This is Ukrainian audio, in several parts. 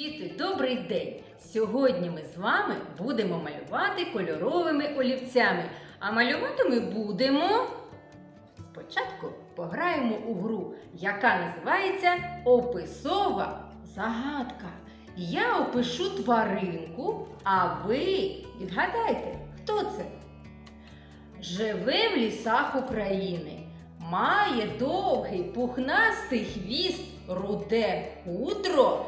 Діти, добрий день! Сьогодні ми з вами будемо малювати кольоровими олівцями. А малювати ми будемо. Спочатку пограємо у гру, яка називається Описова загадка. Я опишу тваринку, а ви відгадайте, хто це? Живе в лісах України, має довгий пухнастий хвіст, руде хутро,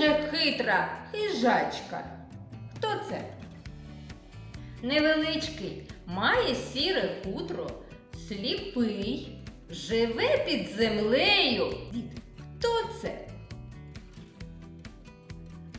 дуже хитра хижачка. Хто це? Невеличкий, має сіре хутро, сліпий, живе під землею. Дід, хто це?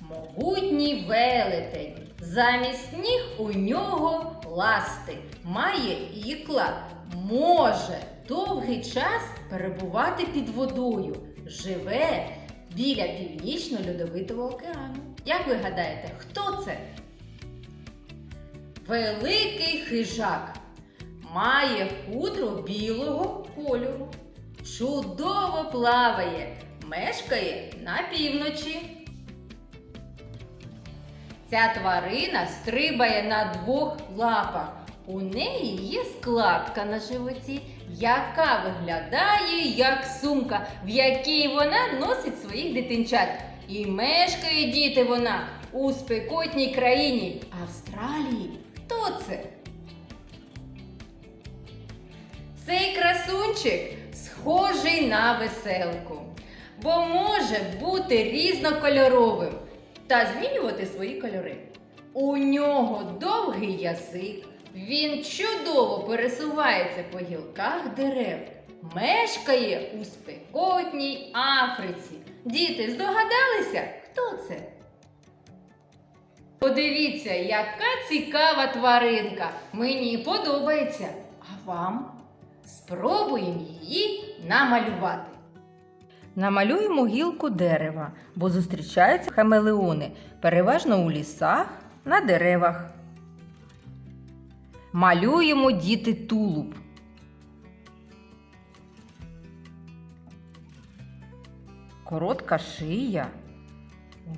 Могутній велетень. Замість ніг у нього ласти, має ікла, може довгий час перебувати під водою, живе біля північно-льодовитого океану. Як ви гадаєте, хто це? Великий хижак. Має хутро білого кольору. Чудово плаває, мешкає на півночі. Ця тварина стрибає на двох лапах. У неї є складка на животі, яка виглядає як сумка, в якій вона носить своїх дитинчат. І мешкає діти вона у спекотній країні Австралії. Хто це? Цей красунчик схожий на веселку, бо може бути різнокольоровим та змінювати свої кольори. У нього довгий язик, він чудово пересувається по гілках дерев, мешкає у спекотній Африці. Діти, здогадалися, хто це? Подивіться, яка цікава тваринка. Мені подобається. А вам? Спробуємо її намалювати. Намалюємо гілку дерева, бо зустрічаються хамелеони переважно у лісах на деревах. Малюємо діти тулуб. Коротка шия,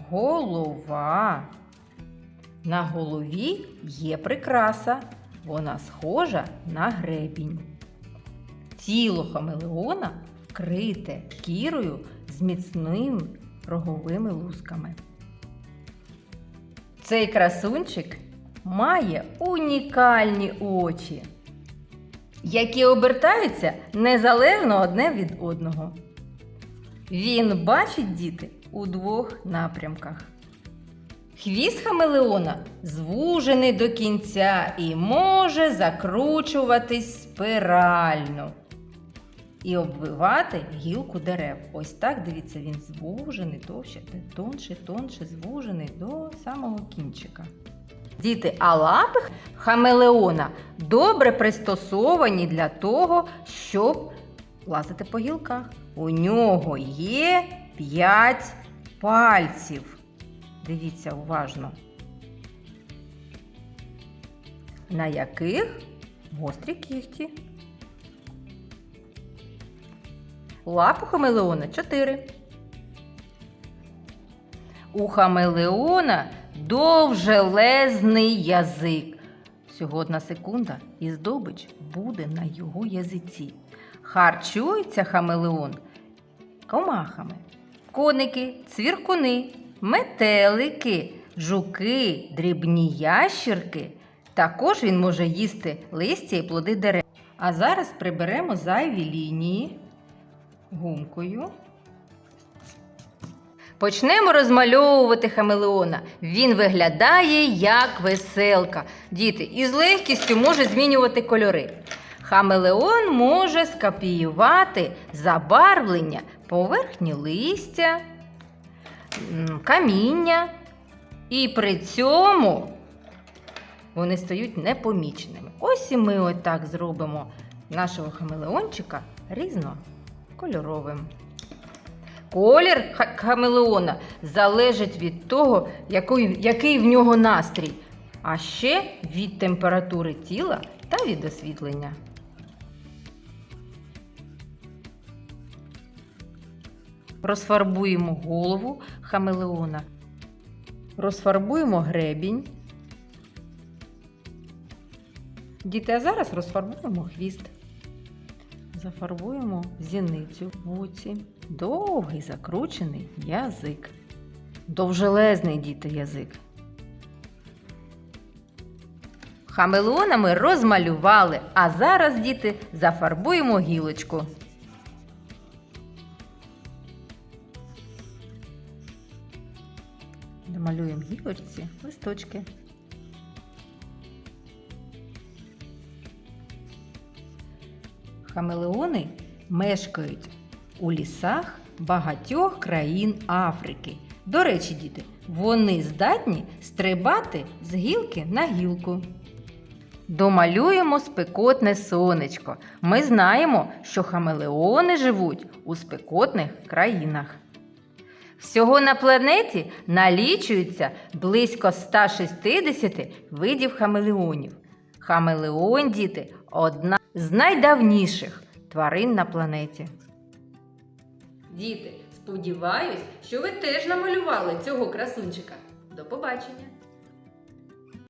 голова. На голові є прикраса. Вона схожа на гребінь. Тіло хамелеона вкрите шкірою з міцними роговими лусками. Цей красунчик має унікальні очі, які обертаються незалежно одне від одного. Він бачить діти у двох напрямках. Хвіст хамелеона звужений до кінця і може закручуватись спирально і обвивати гілку дерев. Ось так, дивіться, він звужений, товще, тонше, тонше, звужений до самого кінчика. Діти, а лапи хамелеона добре пристосовані для того, щоб лазити по гілках. У нього є 5 пальців. Дивіться уважно. На яких гострі кігті. Лап у хамелеона 4. У хамелеона довжелезний язик. Всього одна секунда і здобич буде на його язиці. Харчується хамелеон комахами. Коники, цвіркуни, метелики, жуки, дрібні ящірки. Також він може їсти листя і плоди дерев. А зараз приберемо зайві лінії гумкою. Почнемо розмальовувати хамелеона. Він виглядає як веселка. Діти, і з легкістю може змінювати кольори. Хамелеон може скопіювати забарвлення поверхні листя, каміння, і при цьому вони стають непоміченими. Ось і ми отак зробимо нашого хамелеончика різнокольоровим. Колір хамелеона залежить від того, який, який в нього настрій, а ще від температури тіла та від освітлення. Розфарбуємо голову хамелеона. Розфарбуємо гребінь. Діти, а зараз розфарбуємо хвіст. Зафарбуємо зіницю в оці. Довгий закручений язик. Довжелезний діти язик. Хамелеона ми розмалювали, а зараз, діти, зафарбуємо гілочку. Домалюємо гілочці листочки. Хамелеони мешкають у лісах багатьох країн Африки. До речі, діти, вони здатні стрибати з гілки на гілку. Домалюємо спекотне сонечко. Ми знаємо, що хамелеони живуть у спекотних країнах. Всього на планеті налічується близько 160 видів хамелеонів. Хамелеон, діти, одна з найдавніших тварин на планеті. Діти, сподіваюсь, що ви теж намалювали цього красунчика. До побачення!